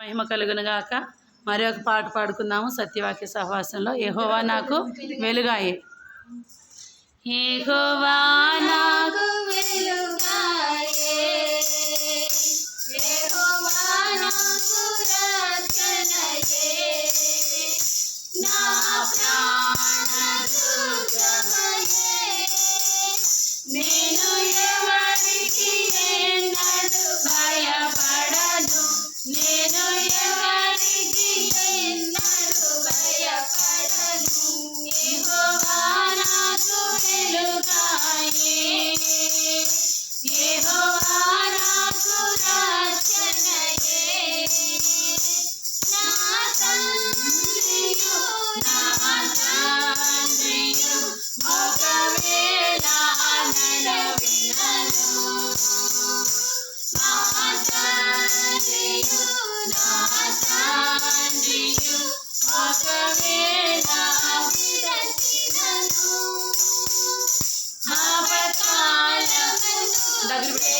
మహిమ కలుగునుగాక మరి ఒక పాట పాడుకుందాము సత్యవాక్య సహవాసంలో. ఎహోవా నాకు వెలుగాయి. నా ప్రాణ দাদুর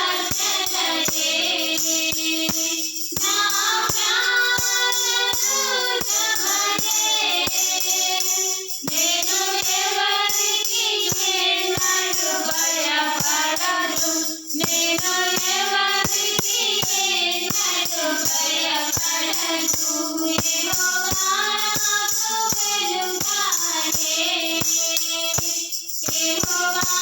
Bye.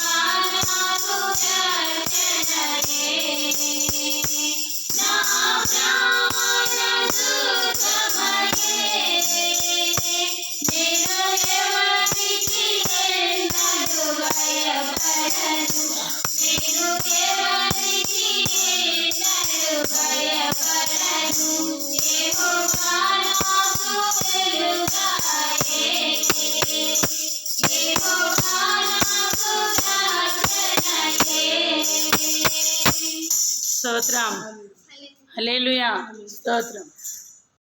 స్తోత్రం. హల్లెలూయా. స్తోత్రం.